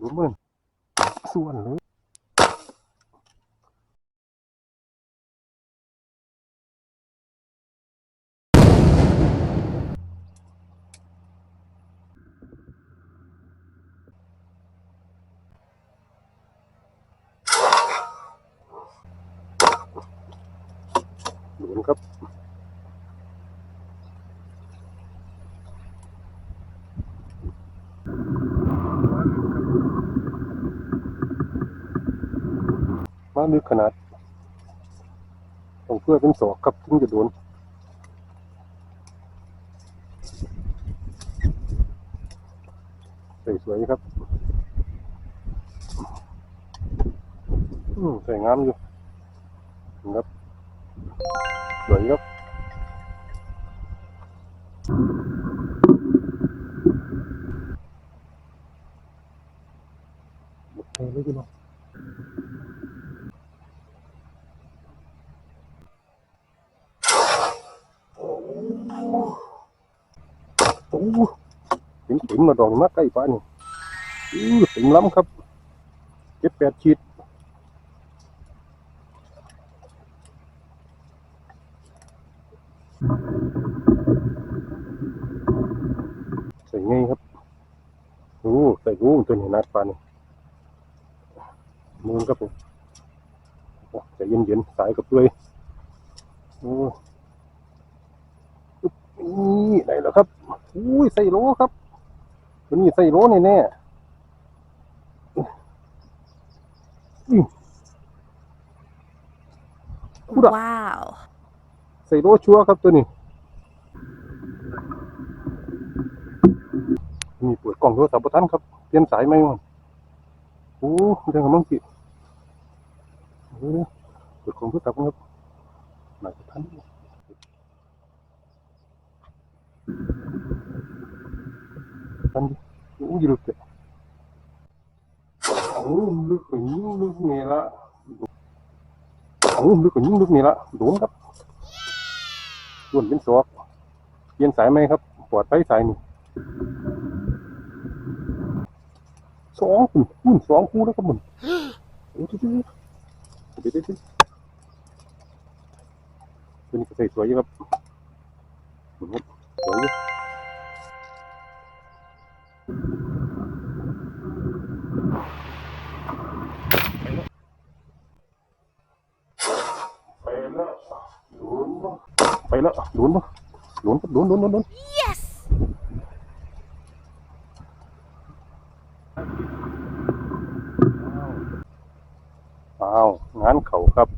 ดูมือส่วนเลยหลุนครับ มาลึกขนาดต้องเพื่อเป็นศอกครับถึงจะโดนสวยๆครับอืมใส่งามอยู่ครับสวยครับโอเคเลยพี่น้อง โอ้ ถึงถึงมาดองมาใกล้ป้านี่อื้อถึงล้ำครับเจ็ดแปดขีดใส่ไงครับโอ้ใส่รู้งตัวนี้นัดปลานี่มือครับผมโอ้ใจเย็นๆสายกับด้วยโอ้นี่ไหนแล้วครับ อุ้ยใส่โลครับ ตัวนี้ใส่โลแน่แน่ๆอื้อพูดอะ Wow. ใส่โลชัวร์ครับตัวนี้ มีเปิดกล่องโทรศัพท์บ่ทันครับเปลี่ยนสายไหมวะโอ้เรื่องของมังสิเออเปิดกล่องโทรศัพท์ครับหมายทัน ทันดิโอ้ยลึกเลยโอ้ลึกกว่ายิ่งลึกนี่ละโอ้ลึกกว่ายิ่งลึกนี่ละโดนครับส่วนเป็นศอกเปลี่ยนสายไหมครับปลอดภัยสายนี่สองคุณคุณสองคู่แล้วก็มึงโอ้ยเดี๋ยวเดี๋ยวเดี๋ยวตัวนี้ก็ใส่สวยอยู่ครับหมุนครับสวยอยู่ แล้วหลุนบ่หลุนครับหลุนหลุนหลุนหลุน Yes. อ้าวงานเขาครับ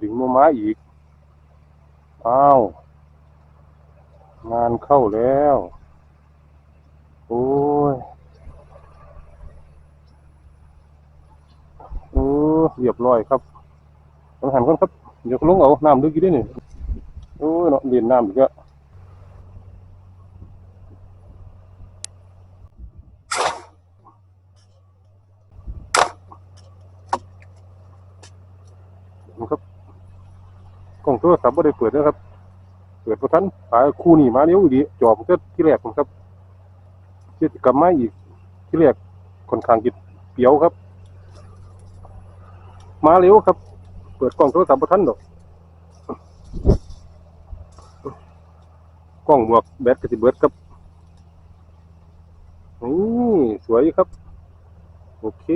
ดึงมาม้าอีก อ้าว งานเข้าแล้ว โอ้ยเออเรียบร้อยครับต้องหันก่อนครับ เดี๋ยวลงเอา น้ำลึกกี่ได้นี่โอ้ยเนาะเรียนน้ำอีกแล้วนะครับกล้องโทรศัพท์ไม่ได้เปิดนะครับ เปิดพอทันปลาคู่นี่มาเร็วดีจอบมันก็ที่แรกผมครับเจ็ดกลับมาอีกที่แรกค่อนข้างจิตเปียวครับ มาเร็วครับ เปิดกล้องโทรศัพท์พอทันดอก กล้องบวกแบตก็สิเบิดครับนี่สวยครับ โอเค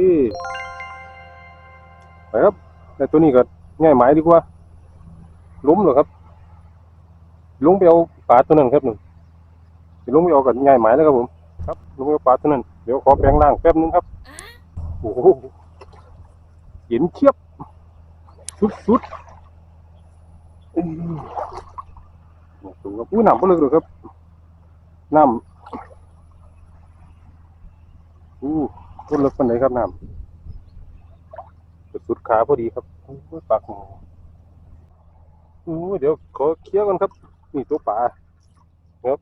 ไปครับ แต่ตัวนี้ก็ง่ายหมายดีกว่า ล้มเหรอครับ ลงไปเอาปลาตัวนั้นครับหนึ่งสิลงไปเอากับง่ายหมายแล้วครับผม ครับ ลงไปเอาปลาตัวนั้น เดี๋ยวขอแปลงร่างแป๊บนึงครับ โอ้โหเห็นเชียบ สุดๆ สูงครับอุ้น้ำก็เลยครับน้ำอู้ต้นเล็กปันไหนครับน้ำสุดขาพอดีครับโอ้ยปากหมอโอ้ยเดี๋ยวขอเคลียร์ก่อนครับนี่ตัวป่าครับ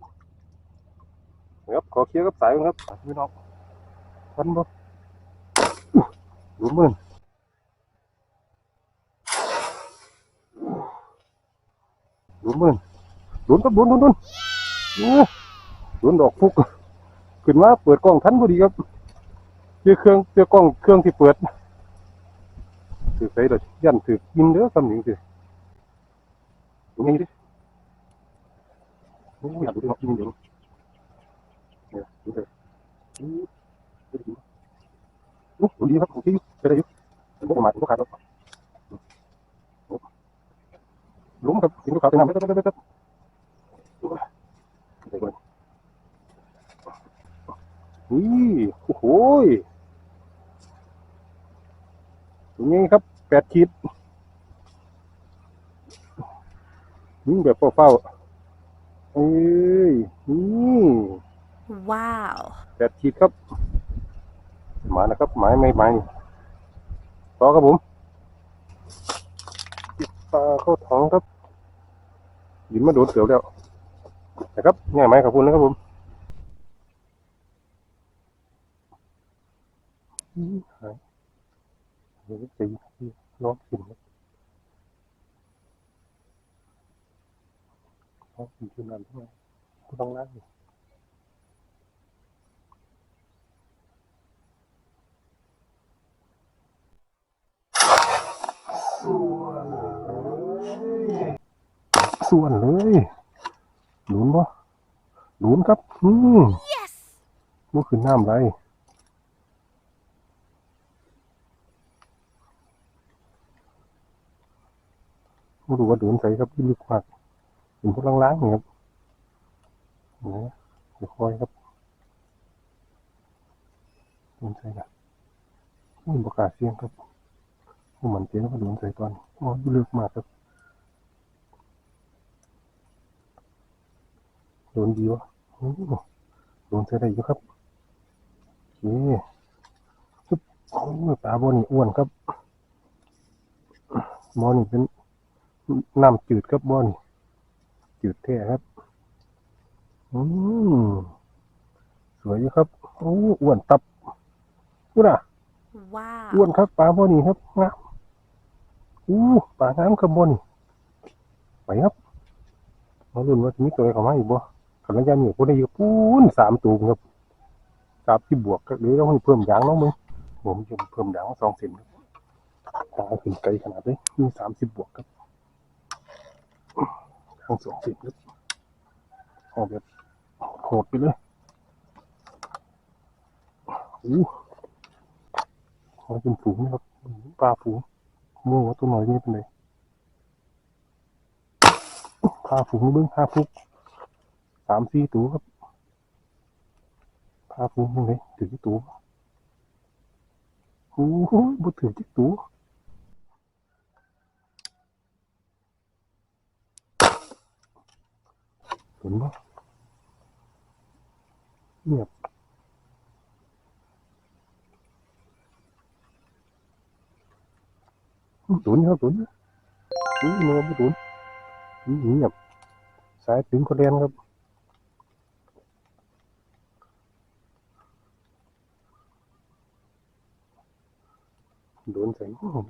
ครับขอเคลียร์กับสายก่อนครับพี่น้องทันบ่อู้ดูมือนดูมือน ดุนครับดุนดุนดุนเอ้ยดุนดอกพุกขึ้นมาเปิดกล้องทันพอดีครับเจอเครื่องเจอกล้องเครื่องที่เปิดถือใส่ดอกยันถือกินเด้อคำนี้สิงนี้ดิโอ้ยอยากดูดิกินเดี๋ยวเนี่ยดูเลยอู้ดูดิอู้ดูดีครับโอเคอยู่ไปได้อยู่ผมก็มาทผมก็ขาดแล้วล้มครับถึงก็ขาดไปน้ำไปไปไปไป ไปไปก่อนนี่โอ้โหยตรงนี้ครับแปดขีดนี่แบบเฝ้าๆเอ้ยนี่ Wow. แปดขีดครับหมานะครับหมายไม่หมายนี่ต่อครับผมติดปลาเข้าถังครับหยินมาโดนเสือแล้ว นะครับง่ายไหมครับคุณนะครับผมอืมหายเดี๋ยวจะร้องขึ้นครับร้องขึ้นขึ้นนั่นทำไมกูต้องล้างส่วนเลย หลุนบ่หลุนครับ อืม Yes. มันคือน้ำไรไม่รู้ว่าโดนใส่ครับที่ลึกมากเห็นพวกล้างๆนี่ครับเนี่ยเดี๋ยวคอยครับโดนใส่นะไม่ประกล้าศเสียงครับผมเหมือนเจ๊ว่าโดนใส่ตอนอ๋ออยู่ลึกมากครับ โดนดีวะโอ้โหโดนเสียได้อยู่ครับโอเคปึ๊บโอ้ยปลาบอนี่อ้วนครับบอนี่เป็นน้ำจืดครับบอนี่จืดแท้ครับ อืมสวยอยู่ครับโอ้อ้วนตับพูดอะ Wow. อ้วนครับปลาบอนี่ครับงามอู้ปลาน้ำครับบอนี่ไปครับมาลุ้นว่าจะมีตัวอะไรเข้ามาอีกบ่กำลังจะมีคนได้อยู่ปูนสามตูมครับสามที่บวกก็หรือต้องเพิ่มยางน้องมึงผมจะเพิ่มยางสองเซนครับตาขึ้นไกลขนาดนี้มีสามสิบบวกครับทั้งสองเซนครับเอาแบบโหดไปเลยอู้เขาเป็นฝูงนะครับปลาฝูงมั่วว่าตัวหน่อยนี่เป็นไงปลาฝูงเบิ้งปลาฟุก สามสี่ตัวครับพาฟูมึงเลยถือตัวโอ้โหบุถือที่ตัวเห็นไหมเงียบตุนครับตุนอุ้ยมือไม่ตุนอุ้ยเงียบสายถึงคนเรียนครับ โดนใส่กล้อง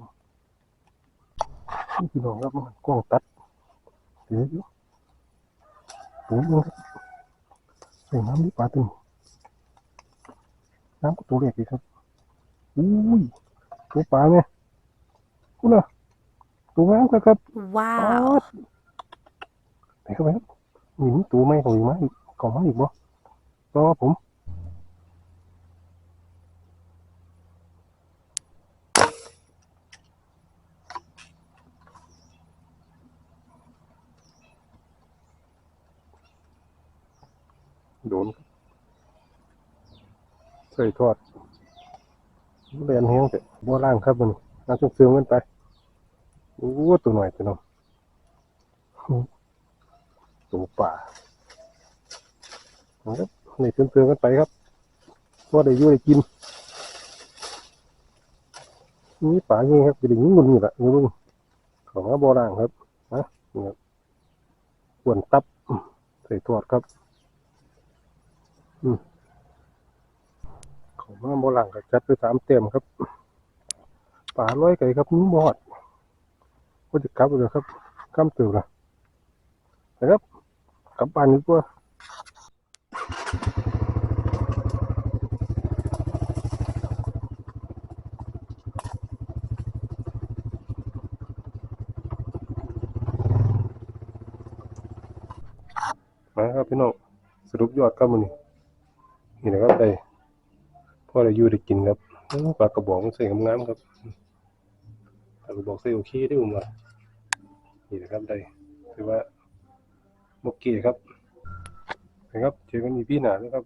นี่พี่น้องครับมันกล้องตัดเดี๋ยวอยู่ปูนครับใส่น้ำดิปลาตึงน้ำก็ตัวเล็กดีครับอุ้ยตัวปลาเนี่ยกูน่ะตัวน้ำครับครับ Wow. ไปเข้าไปครับมีมีตัวไหมของอีกไหมของมาอีกบ่รอผม โดนใส่ทอดเรียนแห้งแต่บัวล่างครับมันน่าชกเสื่อมกันไปโอ้ตัวหน่อยตัวน้องตัวป่าครับในเตือนๆกันไปครับว่าได้ยู่ได้กินนี่ป่าเงี้ครับจะได้ยิงงุนอยู่ละนี่ลุงของมาโบราณครับนะนี่ครับวนตับใส่ทอดครับ มาโมหลังกับจัดไปสามเต็มครับป่าร้อยไก่ครับนิ้วหอดก็จะกลับเลยครับข้ามตื่นะนะครับกลับบ้านดีกว่ามาครับพี่น้องสรุปยอดครับมันนี่นี่นะครับได้ พ่อได้อยู่ได้กินครับโอ้ปลากระบอกมันใส่งามๆครับปลากระบอกใส่โอเคได้ผมว่านี่นะครับได้ถือว่าโอเคครับนะครับเจอกันอีพีหน้านะครับ